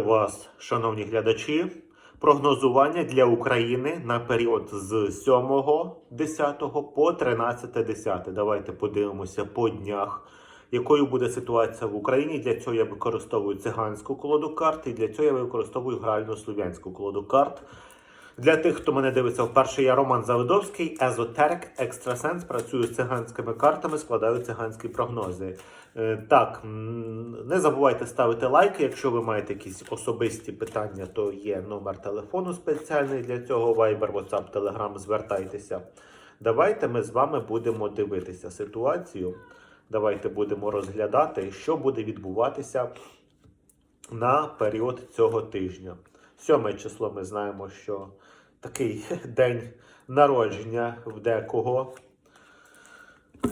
вас, шановні глядачі, прогнозування для України на період з 7.10 по 13.10. Давайте подивимося по днях, якою буде ситуація в Україні. Для цього я використовую циганську колоду карт, і для цього я використовую гральну слов'янську колоду карт. Для тих, хто мене дивиться вперше, я Роман Завидовський, езотерик, екстрасенс, працюю з циганськими картами, складаю циганські прогнози. Е, Так, не забувайте ставити лайки. Якщо ви маєте якісь особисті питання, то є номер телефону спеціальний для цього. Viber, WhatsApp, Telegram, звертайтеся. Давайте ми з вами будемо дивитися ситуацію. Давайте будемо розглядати, що буде відбуватися на період цього тижня. Сьоме число ми знаємо, що такий день народження в декого, е,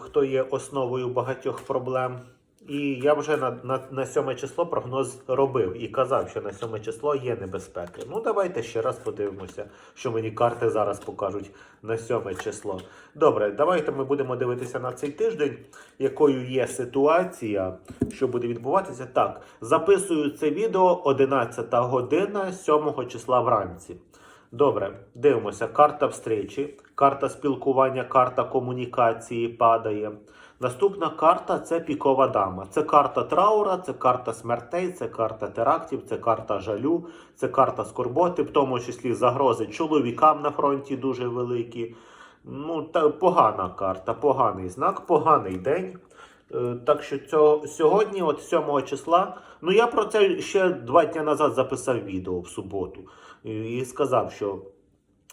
хто є основою багатьох проблем. І я вже на, на, на сьоме число прогноз робив і казав, що на сьоме число є небезпеки. Ну, давайте ще раз подивимося, що мені карти зараз покажуть на сьоме число. Добре, давайте ми будемо дивитися на цей тиждень, якою є ситуація, що буде відбуватися. Так, записую це відео 11 година 7 числа вранці. Добре, дивимося. Карта встречі, карта спілкування, карта комунікації падає. Наступна карта це пікова дама. Це карта траура, це карта смертей, це карта терактів, це карта жалю, це карта скорботи, в тому числі загрози чоловікам на фронті дуже великі. Ну, та погана карта, поганий знак, поганий день. Е, Так що цього, сьогодні, от 7 числа, ну я про це ще два дні назад записав відео в суботу і, і сказав, що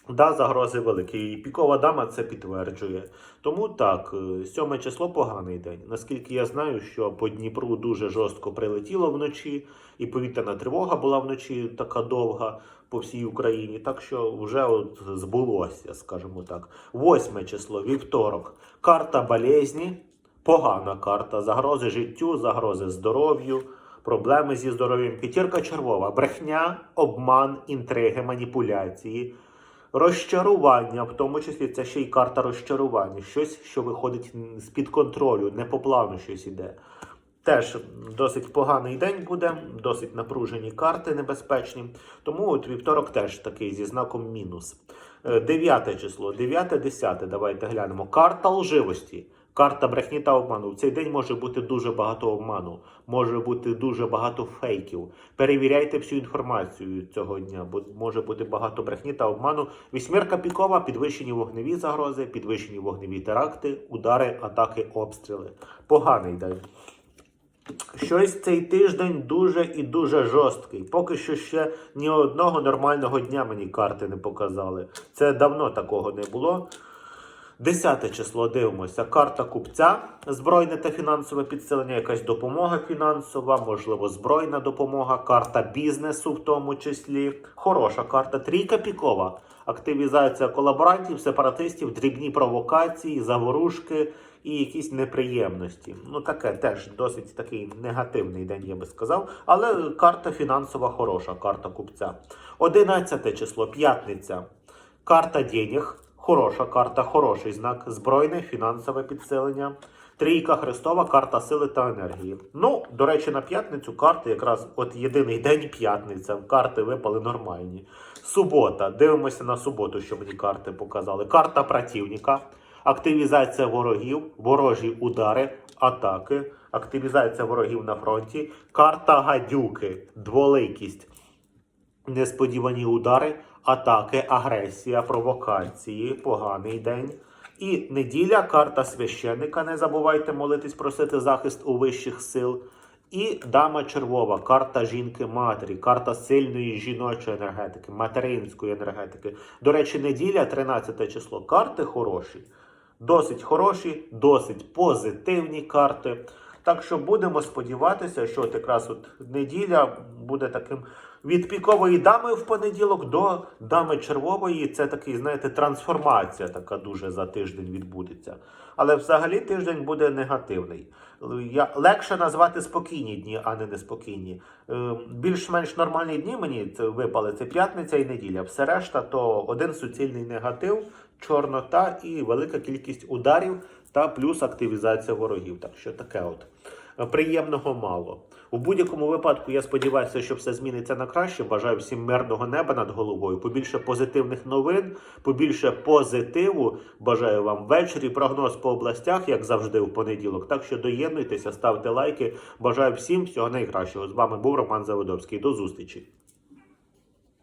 да, загрози великі. І пікова дама це підтверджує. Тому так, е, 7 число поганий день. Наскільки я знаю, що по Дніпру дуже жорстко прилетіло вночі, і повітряна тривога була вночі така довга по всій Україні. Так що вже от збулося, скажімо так. 8 число, вівторок. Карта болезні. Погана карта. Загрози життю, загрози здоров'ю, проблеми зі здоров'ям. П'ятірка червова. Брехня, обман, інтриги, маніпуляції, розчарування, в тому числі це ще й карта розчарування. Щось, що виходить з-під контролю, не по плану щось іде. Теж досить поганий день буде, досить напружені карти небезпечні. Тому от вівторок теж такий зі знаком мінус. Е, Дев'яте число, 9-10, давайте глянемо. Карта лживості. Карта брехні та обману. В цей день може бути дуже багато обману, може бути дуже багато фейків. Перевіряйте всю інформацію цього дня, бо може бути багато брехні та обману. Вісьмірка пікова, підвищені вогневі загрози, підвищені вогневі теракти, удари, атаки, обстріли. Поганий день. Щось цей тиждень дуже і дуже жорсткий. Поки що ще ні одного нормального дня мені карти не показали. Це давно такого не було. Десяте число дивимося. Карта купця, збройне та фінансове підсилення, якась допомога фінансова, можливо, збройна допомога, карта бізнесу, в тому числі. Хороша карта. Трійка пікова. Активізація колаборантів, сепаратистів, дрібні провокації, заворушки і якісь неприємності. Ну, таке теж досить такий негативний день, я би сказав. Але карта фінансова хороша, карта купця. Одинадцяте число, п'ятниця. Карта денег. Хороша карта, хороший знак. Збройне, фінансове підсилення. Трійка Христова, карта сили та енергії. Ну, до речі, на п'ятницю карти якраз от єдиний день п'ятниця. Карти випали нормальні. Субота. Дивимося на суботу, що мені карти показали. Карта противника, активізація ворогів, ворожі удари, атаки, активізація ворогів на фронті, карта гадюки, дволикість несподівані удари, атаки, агресія, провокації, поганий день. І неділя, карта священника. Не забувайте молитись, просити захист у вищих сил. І дама червова, карта жінки-матері, карта сильної жіночої енергетики, материнської енергетики. До речі, неділя, 13 число. Карти хороші. Досить хороші, досить позитивні карти. Так що будемо сподіватися, що от якраз от неділя буде таким від пікової дами в понеділок до дами червової. Це такий, знаєте, трансформація така дуже за тиждень відбудеться. Але взагалі тиждень буде негативний. Я легше назвати спокійні дні, а не неспокійні. Е, Більш-менш нормальні дні мені випали це п'ятниця і неділя. Все решта то один суцільний негатив, чорнота і велика кількість ударів та плюс активізація ворогів. Так що таке от. приємного мало. У будь-якому випадку я сподіваюся, що все зміниться на краще. Бажаю всім мирного неба над головою, побільше позитивних новин, побільше позитиву. Бажаю вам ввечері. Прогноз по областях, як завжди, в понеділок. Так що доєднуйтеся, ставте лайки. Бажаю всім всього найкращого. З вами був Роман Заводовський. До зустрічі.